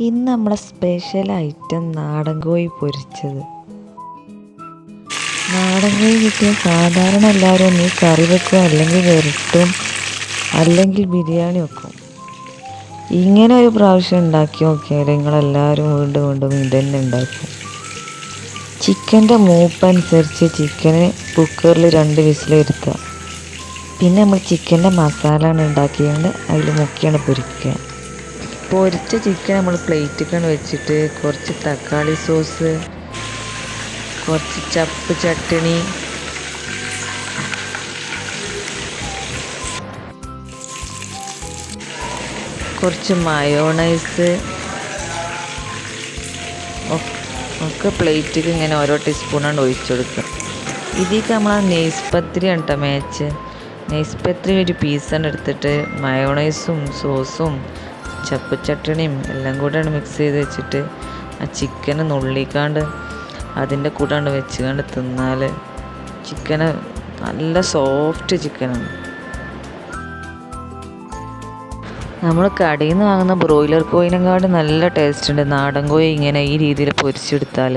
ഇന്ന് നമ്മളെ special item നാടൻ കോഴി പൊരിച്ചത്. നാടൻ കോഴി കിട്ടിയ സാധാരണ എല്ലാവരും ഈ കറി വെക്കും അല്ലെങ്കിൽ വരട്ടും അല്ലെങ്കിൽ ബിരിയാണി വെക്കും. ഇങ്ങനെ ഒരു പ്രാവശ്യം ഉണ്ടാക്കി നോക്കിയാൽ നിങ്ങളെല്ലാവരും വീണ്ടും വീണ്ടും ഇതന്നെ ഉണ്ടാക്കും. ചിക്കന്റെ മൂപ്പനുസരിച്ച് ചിക്കന് കുക്കറിൽ രണ്ട് വിസിൽ വരുത്തുക. പിന്നെ നമ്മൾ ചിക്കന്റെ മസാലയാണ് ഉണ്ടാക്കിയത് അതിൽ മുക്കിയാണ് പൊരിക്കുക. പൊരിച്ച ചിക്കൻ നമ്മൾ പ്ലേറ്റിക്കാണ് വെച്ചിട്ട് കുറച്ച് തക്കാളി സോസ് കുറച്ച് ചപ്പ് ചട്ടണി. കുറച്ച് മയോണൈസ് ഒക്കെ പ്ലേറ്റിക്ക് ഇങ്ങനെ ഓരോ ടീസ്പൂണാണ് ഒഴിച്ചു കൊടുക്കുക. ഇതിലേക്ക് നമ്മൾ ആ നെയ്സ് മേച്ച് കേട്ടോ മാച്ച് നെയ്സ് പത്തിരി ഒരു പീസാണ് എടുത്തിട്ട് മയോണൈസും സോസും ചപ്പ് ചട്ടണിയും എല്ലാം കൂടെയാണ് മിക്സ് ചെയ്ത് വെച്ചിട്ട് ആ ചിക്കൻ നുള്ളിക്കാണ്ട് അതിന്റെ കൂടാണ്ട് വെച്ചുകൊണ്ട് തിന്നാൽ ചിക്കന് നല്ല സോഫ്റ്റ് ചിക്കനാണ് നമ്മൾ കടയിൽ നിന്ന് വാങ്ങുന്ന ബ്രോയിലർ കോയിനെക്കാട് നല്ല ടേസ്റ്റ് ഉണ്ട്. നാടൻ കോഴി ഇങ്ങനെ ഈ രീതിയിൽ പൊരിച്ചെടുത്താൽ